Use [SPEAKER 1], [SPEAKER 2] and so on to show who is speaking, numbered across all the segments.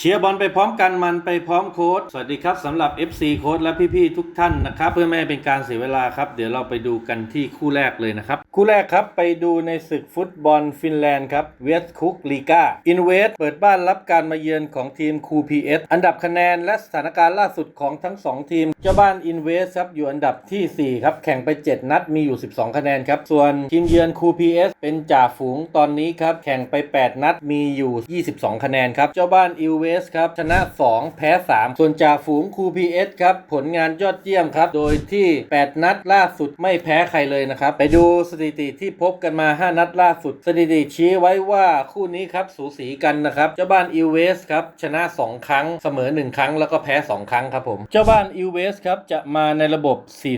[SPEAKER 1] เชียร์บอลไปพร้อมกันมันไปพร้อมโค้ดสวัสดีครับสำหรับ FC โค้ดและพี่ๆทุกท่านนะครับเพื่อไม่ให้เป็นการเสียเวลาครับ เดี๋ยวเราไปดูกันที่คู่แรกเลยนะครับ คู่แรกครับไปดูในศึกฟุตบอลฟินแลนด์ครับเวสคุกลีกาอินเวสเปิดบ้านรับการมาเยือนของทีมคูพีเอสอันดับคะแนนและสถานการณ์ล่าสุดของทั้ง 2 ทีม เจ้าบ้านอินเวสครับอยู่อันดับทีสี่4 ครับ แข่งไป 7 นัดมีอยู่ 12 คะแนนครับส่วนทีมเยือนคูพีเอสเป็นจ่าฝูงตอนนี้ครับแข่งไป 8 นัดมีอยู่ 22 คะแนนครับเจ้าบ้านอินเวสครับ ชนะ 2 แพ้ 3 ส่วนจ่าฝูงคูพีเอสครับ ผลงานยอดเยี่ยมครับ โดยที่ 8 นัดล่าสุดไม่แพ้ใครเลยนะครับ ไปดูสถิติที่พบกันมา 5 นัดล่าสุด สถิติชี้ไว้ว่าคู่นี้ครับ สูสีกันนะครับ เจ้าบ้านอิเวสครับ ชนะ 2 ครั้งเสมอ 1 ครั้งแล้วก็แพ้ 2 ครั้งครับผม เจ้าบ้านอิเวสครับจะมาในระบบ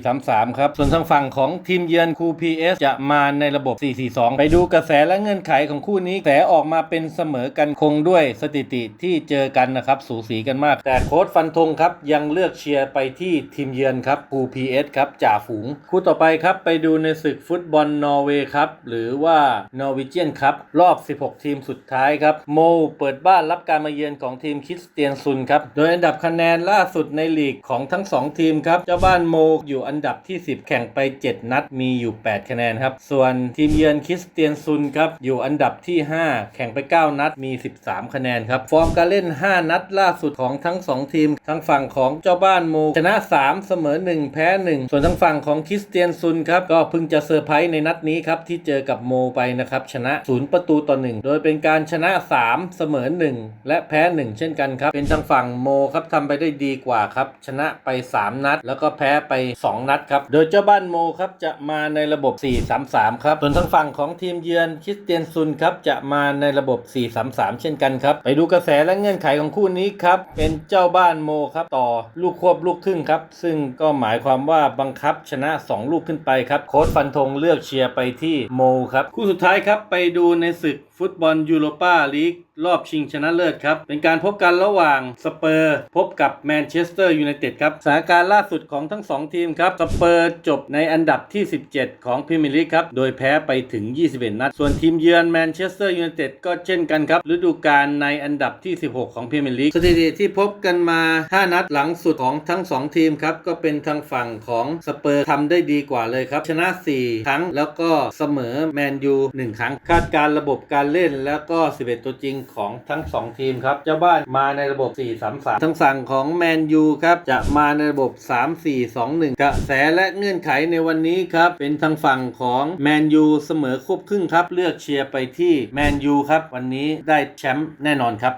[SPEAKER 1] 4-3-3 ครับ ส่วนทางฝั่งของทีมเยือนคูพีเอสจะมาในระบบ 4-4-2 ไปดูกระแสและเงื่อนไขของคู่นี้กระแสออกมาเป็นเสมอกันคงด้วยสถิติที่เจอกันนะครับ สูสีกันมาก แต่โค้ดฟันธงครับ ยังเลือกเชียร์ไปที่ทีมเยือนครับคูพีเอสครับจ่าฝูง คู่ต่อไปครับ ไปดูในศึกฟุตบอลนอร์เวย์ครับ หรือว่านอร์วิเจียนครับ รอบ 16 ทีมสุดท้ายครับ โมเปิดบ้านรับการมาเยือนของทีมคิสเตียนซุนครับ โดยอันดับคะแนนล่าสุดในลีกของทั้ง 2 ทีมครับ เจ้าบ้านโมอยู่อันดับที่ 10 แข่งไป 7 นัดมีอยู่ 8 คะแนนครับ ส่วนทีมเยือนคิสเตียนซุนครับอยู่อันดับที่ 5 แข่งไป 9 นัดมี 13 คะแนนครับฟอร์มการเล่น5 นัดล่าสุดของทั้ง 2 ทีม ทั้งฝั่งของเจ้าบ้านโมชนะ 3 เสมอ 1 แพ้ 1 ส่วนทั้งฝั่งของคริสเตียนซุนครับก็เพิ่งจะเซอร์ไพรส์ในนัดนี้ครับที่เจอกับโมไปนะครับชนะ 0 ประตูต่อ 1 โดยเป็นการชนะ 3 เสมอ 1 และแพ้ 1 เช่นกันครับเป็นทางฝั่งโมครับทำไปได้ดีกว่าครับชนะไป 3 นัด แล้วก็แพ้ไป 2 นัดครับโดยเจ้าบ้านโมครับจะมาในระบบ 4-3-3 ครับส่วนทางฝั่งของทีมเยือนคริสเตียนซุนครับจะมาในระบบ 4-3-3 เช่นกันครับไปดูกระแสและเงื่อนไขของคู่นี้ครับ เป็นเจ้าบ้านโมครับต่อลูกควบลูกครึ่งครับ ซึ่งก็หมายความว่าบังคับชนะ 2 ลูกขึ้นไปครับโค้ดฟันธงเลือกเชียร์ไปที่โมครับ คู่สุดท้ายครับไปดูในศึกฟุตบอลยูโรปาลีก รอบชิงชนะเลิศครับ เป็นการพบกันระหว่างสเปอร์พบกับแมนเชสเตอร์ยูไนเต็ดครับสถานการณ์ล่าสุดของทั้ง 2 ทีมครับ สเปอร์จบในอันดับที่ 17 ของพรีเมียร์ลีกครับ โดยแพ้ไปถึง 21 นัด ส่วนทีมเยือนแมนเชสเตอร์ยูไนเต็ดก็เช่นกันครับ ฤดูกาลในอันดับที่ 16 ของพรีเมียร์ลีกสถิติที่พบกันมา 5 นัดหลังสุดของทั้ง 2 ทีมครับก็เป็นทางฝั่งของสเปอร์ทำได้ดีกว่าเลยครับชนะ 4 ครั้งแล้วก็เสมอแมนยู1ครั้งคาดการระบบการเล่นแล้วก็ 11 ตัวจริงของทั้ง 2 ทีมครับ เจ้าบ้านมาในระบบ 4-3-3ทางสั่งของแมนยูครับ จะมาในระบบ 3-4-2-1 กระแสและเงื่อนไขในวันนี้ครับ เป็นทางฝั่งของแมนยูเสมอควบครึ่งครับ เลือกเชียร์ไปที่แมนยูครับ วันนี้ได้แชมป์แน่นอนครับ